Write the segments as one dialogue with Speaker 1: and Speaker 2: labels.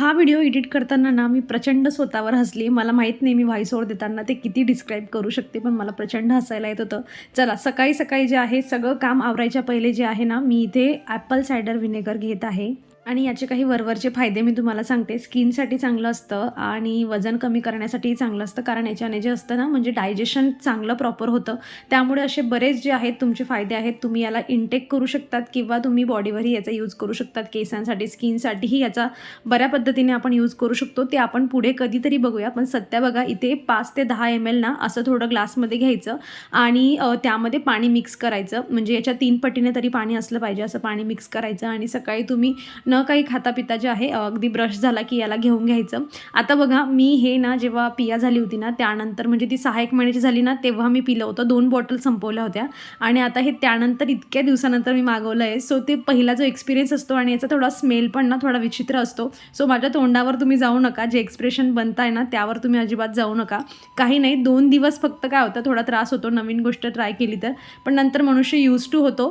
Speaker 1: हा video edit करताना ना मी प्रचंड स्वतःवर हसली. मला माहीत नाही मी व्हॉइस ओवर देताना ते किती डिस्क्राईब करू शकते पण मला प्रचंड हसायला येत होतं. चला सकाळी सकाळी जे आहे सगळं काम आवरायच्या पहिले जे आहे ना मी इथे ॲपल सायडर व्हिनेगर घेत आहे. आणि याचे काही वरवरचे फायदे मी तुम्हाला सांगते. स्किनसाठी चांगलं असतं आणि वजन कमी करण्यासाठीही चांगलं असतं. कारण याच्याने जे असतं ना म्हणजे डायजेशन चांगलं प्रॉपर होतं. त्यामुळे असे बरेच जे आहेत तुमचे फायदे आहेत तुम्ही याला इनटेक करू शकतात किंवा तुम्ही बॉडीवरही याचा यूज करू शकतात. केसांसाठी स्किनसाठीही याचा बऱ्या पद्धतीने आपण यूज करू शकतो. ते आपण पुढे कधीतरी बघूया. पण सध्या बघा इथे पाच ते दहा एम एल ना असं थोडं ग्लासमध्ये घ्यायचं आणि त्यामध्ये पाणी मिक्स करायचं. म्हणजे याच्या तीन पटीने तरी पाणी असलं पाहिजे असं पाणी मिक्स करायचं आणि सकाळी तुम्ही न काही खाता पिता जे आहे अगदी ब्रश झाला की याला घेऊन घ्यायचं. आता बघा मी हे ना जेव्हा पिया झाली होती ना त्यानंतर म्हणजे ती सहा एक महिन्याची झाली ना तेव्हा मी पिलं होतं. दोन बॉटल संपवल्या होत्या. आणि आता हे त्यानंतर इतक्या दिवसानंतर मी मागवलं आहे सो ते पहिला जो एक्सपिरियन्स असतो आणि याचा थोडा स्मेल पण ना थोडा विचित्र असतो. सो माझ्या तोंडावर तुम्ही जाऊ नका. जे एक्सप्रेशन बनताय ना त्यावर तुम्ही अजिबात जाऊ नका. काही नाही दोन दिवस फक्त काय होतं थोडा त्रास होतो. नवीन गोष्ट ट्राय केली तर. पण नंतर मनुष्य यूज टू होतो.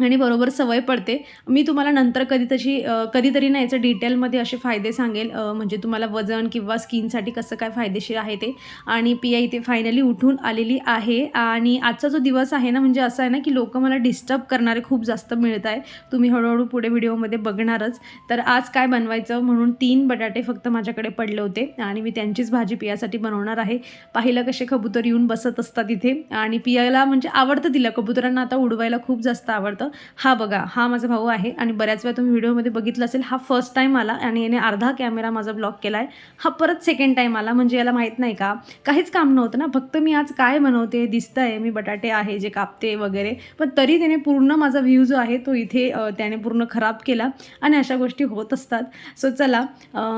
Speaker 1: आणि बरोबर सवय पडते. मी तुम्हाला नंतर कधी तशी कधीतरी ना याचं डिटेलमध्ये असे फायदे सांगेल. म्हणजे तुम्हाला वजन किंवा स्किनसाठी कसं काय फायदेशीर आहे ते. आणि पिया इथे फायनली उठून आलेली आहे. आणि आजचा जो दिवस आहे ना म्हणजे असं आहे ना की लोक मला डिस्टर्ब करणारे खूप जास्त मिळत आहे. तुम्ही हळूहळू पुढे व्हिडिओमध्ये बघणारच. तर आज काय बनवायचं म्हणून तीन बटाटे फक्त माझ्याकडे पडले होते. आणि मी त्यांचीच भाजी पियासाठी बनवणार आहे. पाहिलं कसे कबूतर येऊन बसत असतात इथे. आणि पियाला म्हणजे आवडतं तिला. कबुतरांना आता उडवायला खूप जास्त आवडतं. हा बघा हा माझा भाऊ आहे आणि बऱ्याच वेळा तुम्ही व्हिडिओमध्ये बघितलं असेल हा फर्स्ट टाईम आला आणि याने अर्धा कॅमेरा माझा ब्लॉक केला आहे हा परत सेकंड टाईम आला म्हणजे याला माहीत नाही का? काहीच काम नव्हतं ना. फक्त मी आज काय बनवते दिसतं आहे मी बटाटे आहे जे कापते वगैरे. पण तरी त्याने पूर्ण माझा व्ह्यू जो आहे तो इथे त्याने पूर्ण खराब केला आणि अशा गोष्टी होत असतात. सो चला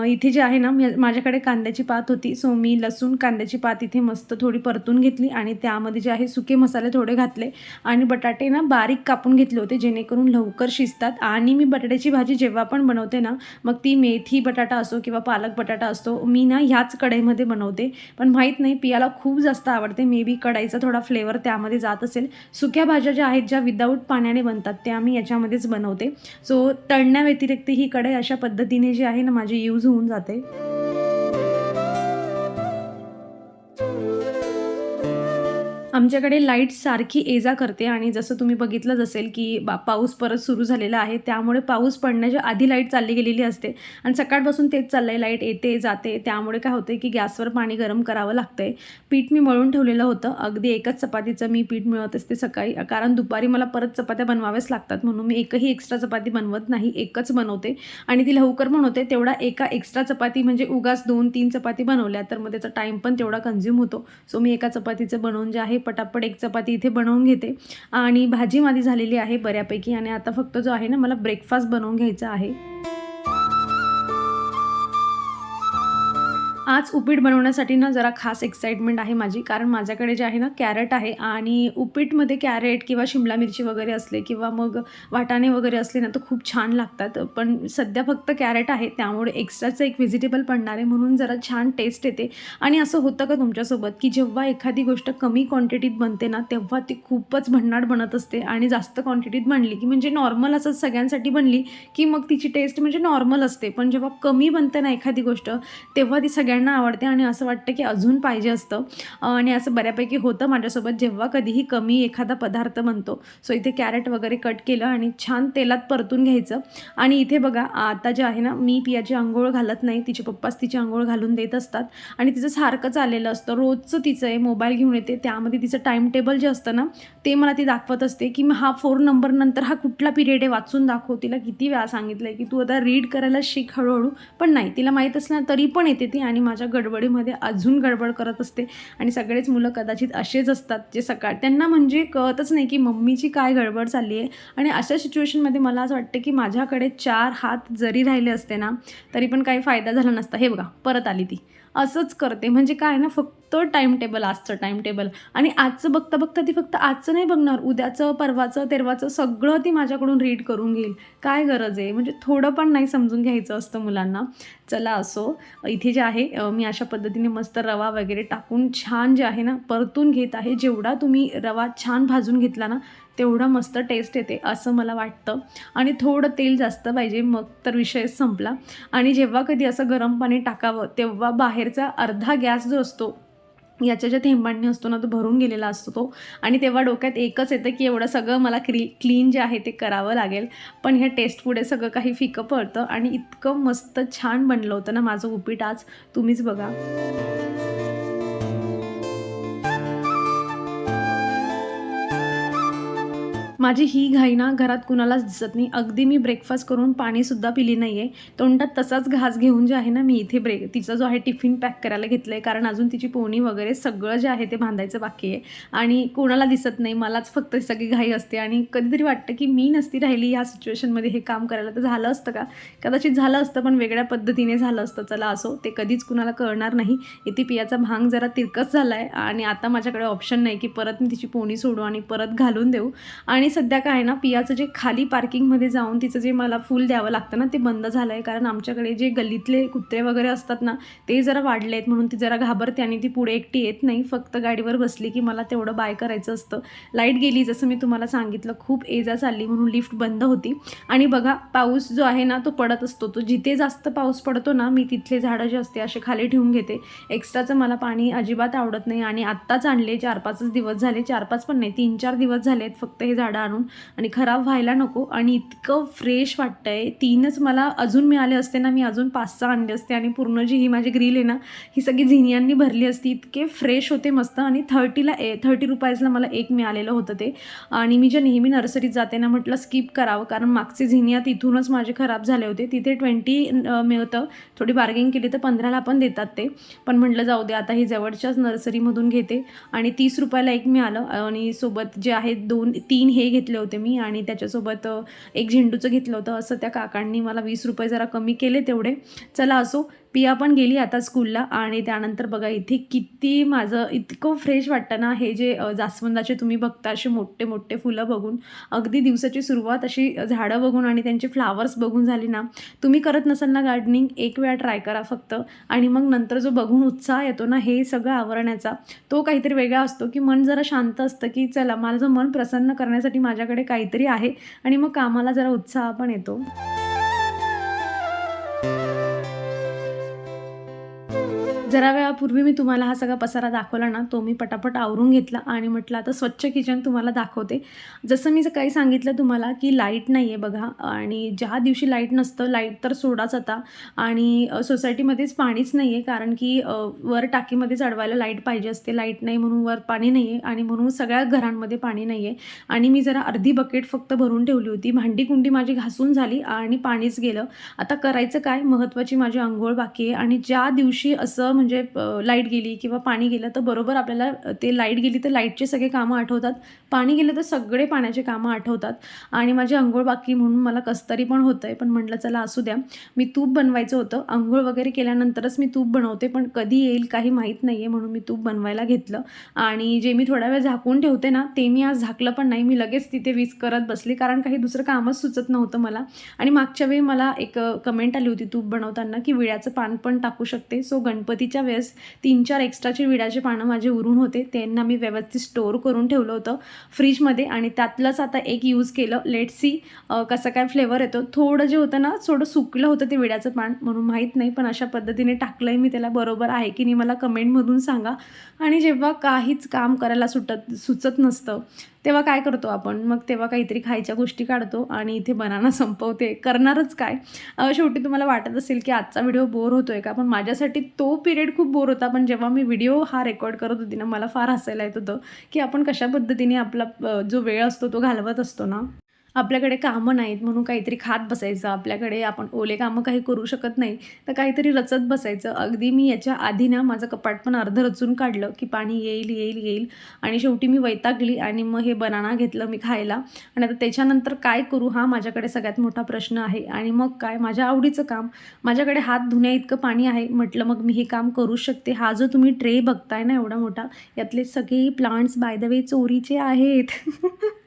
Speaker 1: इथे जे आहे ना माझ्याकडे कांद्याची पात होती. सो मी लसूण कांद्याची पात इथे मस्त थोडी परतून घेतली आणि त्यामध्ये जे आहे सुके मसाले थोडे घातले आणि बटाटे ना बारीक कापून घेतले ठेवते जेणेकरून लवकर शिजतात. आणि मी बटाट्याची भाजी जेव्हा पण बनवते ना मग ती मेथी बटाटा असो किंवा पालक बटाटा असतो मी ना ह्याच कढईमध्ये बनवते. पण माहीत नाही पियाला खूप जास्त आवडते. मे बी कढाईचा थोडा फ्लेवर त्यामध्ये जात असेल. सुक्या भाज्या ज्या आहेत ज्या विदाऊट पाण्याने बनतात त्या मी याच्यामध्येच बनवते. सो तळण्याव्यतिरिक्त ही कढई अशा पद्धतीने जी आहे ना माझी यूज होऊन जाते. आमच्याकडे लाइट सारखी ये जा करते आणि जसं तुम्ही बघितलंच असेल की बा पाऊस परत सुरू झालेला आहे त्यामुळे पाऊस पडण्याच्या आधी लाइट चालली गेलेली असते. आणि सकाळपासून तेच चाललं आहे लाइट येते जाते. त्यामुळे काय होतं की गॅसवर पाणी गरम करावं लागतं आहे पीठ मी मळून ठेवलेलं होतं. अगदी एकच चपातीचं मी पीठ मिळत असते सकाळी. कारण दुपारी मला परत चपात्या बनवाव्याच लागतात. म्हणून मी एकही एक्स्ट्रा चपाती बनवत नाही. एकच बनवते. आणि ती लवकर पण होते. तेवढा एका एक्स्ट्रा चपाती म्हणजे उगाच दोन तीन चपाती बनवल्या तर मग त्याचा टाईम पण तेवढा कन्झ्युम होतो. सो मी एका चपातीचं बनवून जे आहे पटापट एक चपाती इथे बनवून घेते. आणि भाजी माझी झालेली आहे बऱ्यापैकी आणि आता फक्त जो आहे ना मला ब्रेकफास्ट बनवून घ्यायचा आहे. आज उपीट बनवण्यासाठी ना जरा खास एक्साइटमेंट आहे माझी कारण माझ्याकडे जे आहे ना कॅरेट आहे आणि उपीटमध्ये कॅरेट किंवा शिमला मिरची वगैरे असले किंवा मग वाटाणे वगैरे असले ना तर खूप छान लागतात. पण सध्या फक्त कॅरेट आहे त्यामुळे एक्स्ट्राचं एक व्हेजिटेबल पडणार आहे म्हणून जरा छान टेस्ट येते. आणि असं होतं का तुमच्यासोबत की जेव्हा एखादी गोष्ट कमी क्वांटिटीत बनते ना तेव्हा ती खूपच भन्नाट बनत असते आणि जास्त क्वांटिटीत बनली की म्हणजे नॉर्मल असं सगळ्यांसाठी बनली की मग तिची टेस्ट म्हणजे नॉर्मल असते. पण जेव्हा कमी बनते ना एखादी गोष्ट तेव्हा ती सगळ्यांना आवडते आणि असं वाटतं की अजून पाहिजे असतं. आणि असं बऱ्यापैकी होतं माझ्यासोबत जेव्हा कधीही कमी एखादा पदार्थ बनतो. सो इथे कॅरेट वगैरे कट केलं आणि छान तेलात परतून घ्यायचं. आणि इथे बघा आता जे आहे ना मी पियाची आंघोळ घालत नाही. तिचे पप्पाच तिची आंघोळ घालून देत असतात. आणि तिचं सारखं चाललेलं असतं. रोजचं तिचं आहे मोबाईल घेऊन येते. त्यामध्ये तिचं टाईम टेबल जे असतं ना ते मला ती दाखवत असते की मग हा फोर नंबर नंतर हा कुठला पिरियड आहे वाचून दाखव. तिला किती वेळा सांगितलं आहे की तू आता रीड करायला शिक हळूहळू. पण नाही तिला माहीत असणार तरी पण येते ती आणि माझ्या गडबडीमध्ये अजून गडबड करत असते. आणि सगळेच मुलं कदाचित असेच असतात जे सकाळ त्यांना म्हणजे कळतच नाही की मम्मीची काय गडबड चालली आहे. आणि अशा सिच्युएशनमध्ये मला असं वाटतं की माझ्याकडे चार हात जरी राहिले असते ना तरी पण काही फायदा झाला नसता. हे बघा परत आली ती. असंच करते. म्हणजे काय ना फक्त टाईम टेबल आजचं टाईम टेबल आणि आजचं बघता बघता ती फक्त आजचं नाही बघणार उद्याचं परवाचं तेरवाचं सगळं ती माझ्याकडून रीड करून घेईल. काय गरज आहे? म्हणजे थोडं पण नाही समजून घ्यायचं असतं मुलांना. चला असो. इथे जे आहे मी अशा पद्धतीने मस्त रवा वगैरे टाकून छान जे आहे ना परतून घेत आहे. जेवढा तुम्ही रवा छान भाजून घेतला ना तेवढं मस्त टेस्ट येते असं मला वाटतं. आणि थोडं तेल जास्त पाहिजे मग तर विषय संपला. आणि जेव्हा कधी असं गरम पाणी टाकावं तेव्हा बाहेरचा अर्धा गॅस जो असतो याच्या ज्या थेंबांनी असतो ना तो भरून गेलेला असतो तो. आणि तेव्हा डोक्यात एकच येतं की एवढं सगळं मला क्री क्लीन जे आहे ते करावं लागेल. पण ह्या टेस्ट पुढे सगळं काही फिकं पडतं आणि इतकं मस्त छान बनलं होतं ना माझं उपीट आज. तुम्हीच बघा. माझी ही घाई ना घरात कुणालाच दिसत नाही. अगदी मी ब्रेकफास्ट करून पाणीसुद्धा पिली नाही आहे तोंडात तसाच घास घेऊन जे आहे ना मी इथे ब्रेक तिचा जो आहे टिफिन पॅक करायला घेतलं आहे कारण अजून तिची पोणी वगैरे सगळं जे आहे ते बांधायचं बाकी आहे. आणि कोणाला दिसत नाही. मलाच फक्त सगळी घाई असते. आणि कधीतरी वाटतं की मी नसती राहिली ह्या सिच्युएशनमध्ये हे काम करायला. तर झालं असतं का? कदाचित झालं असतं पण वेगळ्या पद्धतीने झालं असतं. चला असो ते कधीच कुणाला कळणार नाही. इथे पियाचा भांग जरा तिरकस झाला आहे आणि आता माझ्याकडे ऑप्शन नाही की परत मी तिची पोणी सोडू आणि परत घालून देऊ. आणि सध्या काय आहे ना पियाचं जे खाली पार्किंगमध्ये जाऊन तिचं जे मला फूल द्यावं लागतं ना ते बंद झालं आहे कारण आमच्याकडे जे गल्लीतले कुत्रे वगैरे असतात ना ते जरा वाढले आहेत म्हणून ती जरा घाबरते आणि ती पुढे एकटी येत नाही. फक्त गाडीवर बसली की मला तेवढं बाय करायचं असतं. लाइट गेली जसं मी तुम्हाला सांगितलं खूप एजा चालली म्हणून लिफ्ट बंद होती. आणि बघा पाऊस जो आहे ना तो पडत असतो. तो जिथे जास्त पाऊस पडतो ना मी तिथले झाडं जे असते असे खाली ठेवून घेते. एक्स्ट्राचं मला पाणी अजिबात आवडत नाही. आणि आत्ताच आणले चार पाचच दिवस झाले चार पाच पण नाही तीन चार दिवस झाले आहेत फक्त हे झाडं आणून आणि खराब व्हायला नको. आणि इतकं फ्रेश वाटतं आहे तीनच मला अजून मिळाले असते ना मी अजून पाच सहा आणले असते. आणि पूर्ण जी ही माझी ग्रिल आहे ना ही सगळी झिनियांनी भरली असती. इतके फ्रेश होते मस्त. आणि थर्टीला ए थर्टी रुपयाजला मला एक मिळालेलं होतं ते. आणि मी जे नेहमी नर्सरीत जाते ना म्हटलं स्किप करावं. कारण मागचे झिनिया तिथूनच माझे खराब झाले होते. तिथे ट्वेंटी मिळतं. थोडी बार्गेनिंग केली तर पंधराला पण देतात ते. पण म्हटलं जाऊ दे आता ही जवळच्याच नर्सरीमधून घेते. आणि तीस रुपयाला एक मिळालं. आणि सोबत जे आहे दोन तीन हे घेतले होते मी आणि त्याच्यासोबत एक झेंडूचं घेतलं होतं असं त्या काकांनी मला वीस रुपये जरा कमी केले तेवढे. चला असो पिया पण गेली आता स्कूलला आणि त्यानंतर बघा इथे किती माझं इतकं फ्रेश वाटतं ना हे जे जास्वंदाचे तुम्ही बघता असे मोठे मोठे फुलं बघून. अगदी दिवसाची सुरुवात अशी झाडं बघून आणि त्यांचे फ्लावर्स बघून झाली ना तुम्ही करत नसाल ना गार्डनिंग एक वेळा ट्राय करा फक्त. आणि मग नंतर जो बघून उत्साह येतो ना हे सगळं आवरण्याचा तो काहीतरी वेगळा असतो की मन जरा शांत असतं की चला माझं मन प्रसन्न करण्यासाठी माझ्याकडे काहीतरी आहे आणि मग कामाला जरा उत्साह पण येतो. जरा वेळापूर्वी मी तुम्हाला हा सगळा पसारा दाखवला ना तो मी पटापट आवरून घेतला आणि म्हटलं आता स्वच्छ किचन तुम्हाला दाखवते. जसं मी काही सांगितलं तुम्हाला की लाइट नाही आहे बघा आणि ज्या दिवशी लाइट नसतं लाइट तर सोडाच आता आणि सोसायटीमध्येच पाणीच नाही आहे कारण की वर टाकीमध्ये चढवायला लाइट पाहिजे असते. लाइट नाही म्हणून वर पाणी नाही आहे आणि म्हणून सगळ्या घरांमध्ये पाणी नाही आहे आणि मी जरा अर्धी बकेट फक्त भरून ठेवली होती. भांडी कुंडी माझी घासून झाली आणि पाणीच गेलं. आता करायचं काय? महत्त्वाची माझी आंघोळ बाकी आहे आणि ज्या दिवशी असं म्हणजे म्हणजे लाइट गेली किंवा पाणी गेलं तर बरोबर आपल्याला ते लाइट गेली तर लाईटचे सगळे कामं आठवतात. पाणी गेलं तर सगळे पाण्याचे कामं आठवतात. आणि माझी आंघोळ बाकी म्हणून मला कसतरी पण होतं आहे पण म्हटलं चला असू द्या. मी तूप बनवायचं होतं. आंघोळ वगैरे केल्यानंतरच मी तूप बनवते पण कधी येईल काही माहीत नाही आहे म्हणून मी तूप बनवायला घेतलं. आणि जे मी थोडा वेळ झाकून ठेवते ना ते मी आज झाकलं पण नाही. मी लगेच तिथे वीज करत बसली कारण काही दुसरं कामच सुचत नव्हतं मला. आणि मागच्या वेळी मला एक कमेंट आली होती तूप बनवताना की विड्याचं पान पण टाकू शकते. सो गणपतीच्या वेळेस तीन चार एक्स्ट्राचे विड्याचे पानं माझे उरून होते. त्यांना मी व्यवस्थित स्टोअर करून ठेवलं होतं फ्रीजमध्ये आणि त्यातलंच आता एक यूज केलं. लेट सी कसं काय फ्लेवर येतो. थोडं जे होतं ना थोडं सुकलं होतं ते विड्याचं पान म्हणून माहीत नाही पण अशा पद्धतीने टाकलंय मी त्याला. बरोबर आहे की नाही मला कमेंटमधून सांगा. आणि जेव्हा काहीच काम करायला सुटत सुचत नसतं तेव्हा काय करतो आपण? मग तेव्हा काहीतरी खायच्या गोष्टी काढतो आणि इथे बनाना संपवते. करणारच काय? शेवटी तुम्हाला वाटत असेल की आजचा व्हिडिओ बोर होतोय का? पण माझ्यासाठी तो पिरियड खूप बोर होता. पण जेव्हा मी व्हिडिओ हा रेकॉर्ड करत होती ना मला फार हसायला येत होतं की आपण कशा पद्धतीने आपला जो वेळ असतो तो घालवत असतो ना. आपल्याकडे कामं नाहीत म्हणून काहीतरी खात बसायचं. आपल्याकडे आपण ओले कामं काही करू शकत नाही तर काहीतरी रचत बसायचं. अगदी मी याच्या आधी ना माझं कपाट पण अर्धं रचून काढलं की पाणी येईल येईल येईल. आणि शेवटी मी वैतागली आणि मग हे बनाना घेतलं मी खायला. आणि आता त्याच्यानंतर काय करू हा माझ्याकडे सगळ्यात मोठा प्रश्न आहे. आणि मग काय? माझ्या आवडीचं काम. माझ्याकडे हात धुण्या इतकं पाणी आहे. म्हटलं मग मी हे काम करू शकते. हा जो तुम्ही ट्रे बघताय ना एवढा मोठा यातले सगळे प्लांट्स बाय द वे चोरीचे आहेत.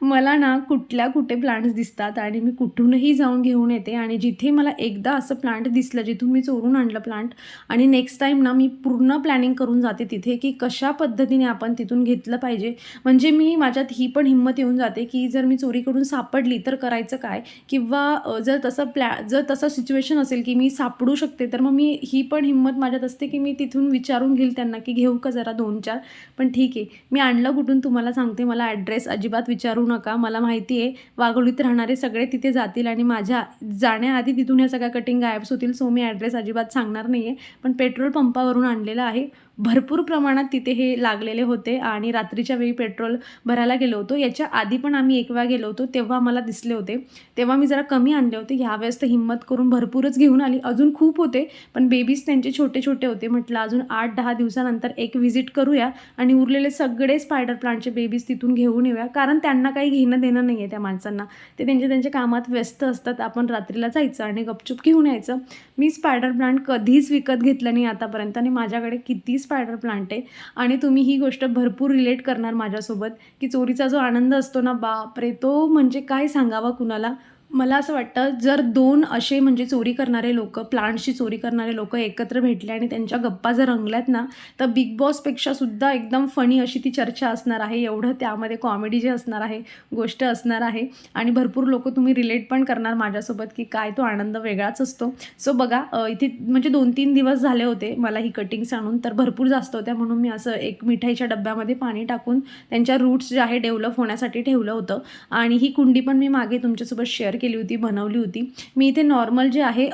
Speaker 1: मला ना कुठल्या कुठे प्लांट्स दिसतात आणि मी कुठूनही जाऊन घेऊन येते आणि जिथे मला एकदा असं प्लांट दिसलं जिथून मी चोरून आणलं प्लांट आणि नेक्स्ट टाईम ना मी पूर्ण प्लॅनिंग करून जाते तिथे की कशा पद्धतीने आपण तिथून घेतलं पाहिजे. म्हणजे मी माझ्यात ही पण हिंमत येऊन जाते की जर मी चोरीकडून सापडली तर करायचं काय? किंवा जर तसं प्लॅ जर तसं सिच्युएशन असेल की मी सापडू शकते तर मग मी ही पण हिंमत माझ्यात असते की मी तिथून विचारून घेईल त्यांना की घेऊ का जरा दोन चार. पण ठीक आहे मी आणलं कुठून तुम्हाला सांगते मला ॲड्रेस अजिबात विचारू नका. मला माहिती आहे वाघोलीत राहणारे सगळे तिथे जातील आणि माझ्या जाण्याआधी तिथून या सगळ्या कटिंग गायब्स होतील. सो मी ॲड्रेस अजिबात सांगणार नाही आहे पण पेट्रोल पंपावरून आणलेलं आहे. भरपूर प्रमाणात तिथे हे लागलेले होते आणि रात्रीच्या वेळी पेट्रोल भरायला गेलो होतो. याच्या आधी पण आम्ही एक वेळा गेलो होतो तेव्हा मला दिसले होते. तेव्हा मी जरा कमी आणले होते. ह्यावेळेस तर हिंमत करून भरपूरच घेऊन आली. अजून खूप होते पण बेबीज त्यांचे छोटे छोटे होते. म्हटलं अजून आठ दहा दिवसानंतर एक व्हिजिट करूया आणि उरलेले सगळे स्पायडर प्लांटचे बेबीज तिथून घेऊन येऊया. कारण त्यांना काही घेणं देणं नाही आहे त्या माणसांना. ते त्यांच्या त्यांच्या कामात व्यस्त असतात. आपण रात्रीला जायचं आणि गपचूप घेऊन यायचं. मी स्पायडर प्लांट कधीच विकत घेतलं नाही आतापर्यंत आणि माझ्याकडे किती स्पायडर प्लांट आहे. आणि तुम्ही ही गोष्ट भरपूर रिलेट करणार माझ्यासोबत की चोरीचा जो आनंद असतो ना बापरे तो म्हणजे काय सांगावा कुणाला? मला असं वाटतं जर दोन असे म्हणजे चोरी करणारे लोक प्लांट्सची चोरी करणारे लोक एकत्र भेटले आणि त्यांच्या गप्पा जर रंगल्यात ना तर बिग बॉसपेक्षा सुद्धा एकदम फनी अशी ती चर्चा असणार आहे. एवढं त्यामध्ये कॉमेडी जे असणार आहे गोष्ट असणार आहे. आणि भरपूर लोक तुम्ही रिलेट पण करणार माझ्यासोबत की काय तो आनंद वेगळाच असतो. सो बघा इथे म्हणजे दोन तीन दिवस झाले होते मला ही कटिंग्स आणून तर भरपूर जास्त होत्या म्हणून मी असं एक मिठाईच्या डब्यामध्ये पाणी टाकून त्यांच्या रूट्स जे आहे डेव्हलप होण्यासाठी ठेवलं होतं. आणि ही कुंडी पण मी मागे तुमच्यासोबत शेअर केली होती बनवली होती. मी इथे नॉर्मल जे आहे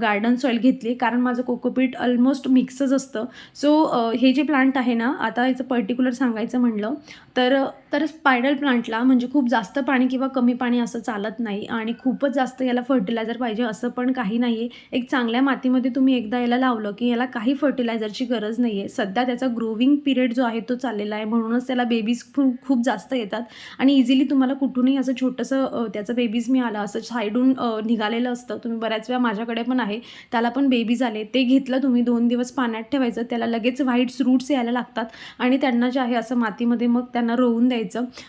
Speaker 1: गार्डन सॉईल घेतली कारण माझं कोकोपीट ऑलमोस्ट मिक्सच असतं. सो हे जे प्लांट आहे ना आता याचं पर्टिक्युलर सांगायचं म्हणलं तर तर स्पायडल प्लांटला म्हणजे खूप जास्त पाणी किंवा कमी पाणी असं चालत नाही आणि खूपच जास्त याला फर्टिलायझर पाहिजे असं पण काही नाही आहे एक चांगल्या मातीमध्ये तुम्ही एकदा याला लावलं की याला काही फर्टिलायझरची गरज नाही आहे सध्या त्याचा ग्रोविंग पिरियड जो आहे तो चाललेला आहे. म्हणूनच त्याला बेबीज खूप खूप जास्त येतात. आणि इझिली तुम्हाला कुठूनही असं छोटंसं त्याचं बेबीज मिळालं असं साईडून निघालेलं असतं. तुम्ही बऱ्याच वेळा माझ्याकडे पण आहे. त्याला पण बेबीज आले. ते घेतलं तुम्ही दोन दिवस पाण्यात ठेवायचं. त्याला लगेच व्हाईट्स रूट्स यायला लागतात. आणि त्यांना जे आहे असं मातीमध्ये मग त्यांना रोवून द्यायचं.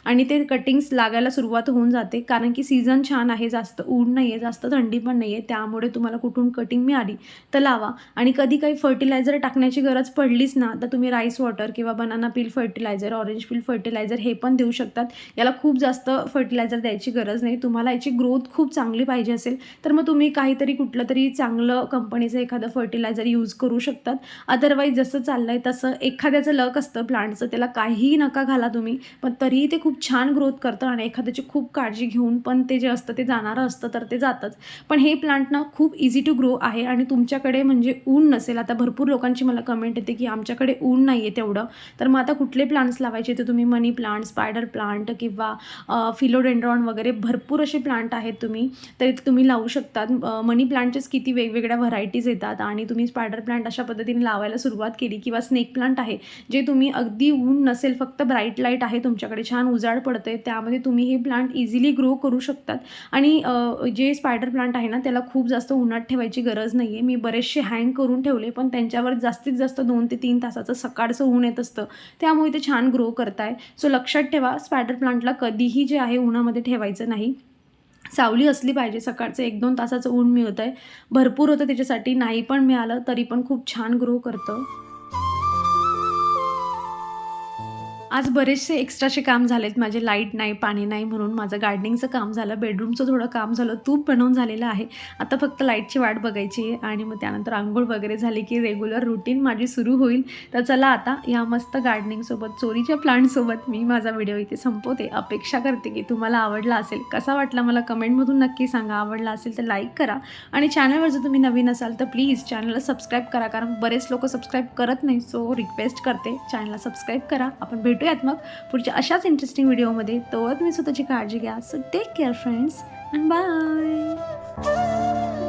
Speaker 1: आणि ते कटिंग्स लागायला सुरुवात होऊन जाते. कारण की सीझन छान आहे जास्त ऊन नाही आहे जास्त थंडी पण नाही आहे त्यामुळे तुम्हाला कुठून कटिंग मिळाली तर लावा. आणि कधी काही फर्टिलायझर टाकण्याची गरज पडलीच ना तर तुम्ही राईस वॉटर किंवा banana peel fertiliser orange peel fertiliser हे पण देऊ शकतात. याला खूप जास्त फर्टिलायझर द्यायची गरज नाही. तुम्हाला याची ग्रोथ खूप चांगली पाहिजे असेल तर मग तुम्ही काहीतरी कुठलं तरी चांगलं कंपनीचं एखादं फर्टिलायझर यूज करू शकतात. अदरवाईज जसं चाललं आहे तसं एखाद्याचं लक असतं. प्लांटचं त्याला काहीही नका घाला तुम्ही. पण तरीही ते खूप छान ग्रोथ करतं आणि एखाद्याची खूप काळजी घेऊन पण ते जे असतं ते जाणारं असतं तर ते जातंच. पण हे प्लांट ना खूप इझी टू ग्रो आहे आणि तुमच्याकडे म्हणजे ऊन नसेल. आता भरपूर लोकांची मला कमेंट येते की आमच्याकडे ऊन नाही आहे तेवढं. तर मग आता कुठले प्लांट्स लावायचे? ते तुम्ही मनी प्लांट स्पायडर प्लांट किंवा फिलोडेंड्रॉन वगैरे भरपूर असे प्लांट आहेत तुम्ही. तर तुम्ही लावू शकतात. मनी प्लांटचेच किती वेगवेगळ्या व्हरायटीज येतात आणि तुम्ही स्पायडर प्लांट अशा पद्धतीने लावायला सुरुवात केली किंवा स्नेक प्लांट आहे जे तुम्ही अगदी ऊन नसेल फक्त ब्राईट लाइट आहे तुमच्याकडे. छान उजाड पडते त्यामध्ये तुम्ही हे प्लांट इझिली ग्रो करू शकतात. आणि जे स्पायडर प्लांट आहे ना त्याला खूप जास्त उन्हात ठेवायची गरज नाही आहे मी बरेचसे हँग करून ठेवले पण त्यांच्यावर जास्तीत जास्त दोन ते तीन तासाचं सकाळचं ऊन येत असतं. त्यामुळे ते छान ग्रो करताय. सो लक्षात ठेवा स्पायडर प्लांटला कधीही जे आहे उन्हामध्ये ठेवायचं नाही. सावली असली पाहिजे सकाळचं एक दोन तासाचं ऊन मिळत आहे भरपूर होतं त्याच्यासाठी नाही पण मिळालं तरी पण खूप छान ग्रो करतं. आज बरेचसे एक्स्ट्राचे काम झालेत. माझे लाइट नाही पाणी नाही म्हणून माझं गार्डनिंगचं काम झालं. बेडरूमचं थोडं काम झालं. तूप बनवून झालेलं आहे. आता फक्त लाईटची वाट बघायची आहे आणि मग त्यानंतर आंघोळ वगैरे झाली की रेग्युलर रुटीन माझी सुरू होईल. तर चला आता या मस्त गार्डनिंगसोबत चोरीच्या प्लांटसोबत मी माझा व्हिडिओ इथे संपवते. अपेक्षा करते की तुम्हाला आवडला असेल. कसा वाटला मला कमेंटमधून नक्की सांगा. आवडला असेल तर लाईक करा. आणि चॅनलवर जर तुम्ही नवीन असाल तर प्लीज चॅनलला सबस्क्राईब करा. कारण बरेच लोक सबस्क्राईब करत नाही. सो रिक्वेस्ट करते चॅनलला सबस्क्राईब करा. आपण भेटूयात मग. पुढच्या अशाच इंटरेस्टिंग व्हिडिओमध्ये तोवर तुम्ही स्वतःची काळजी घ्या. So take care friends and bye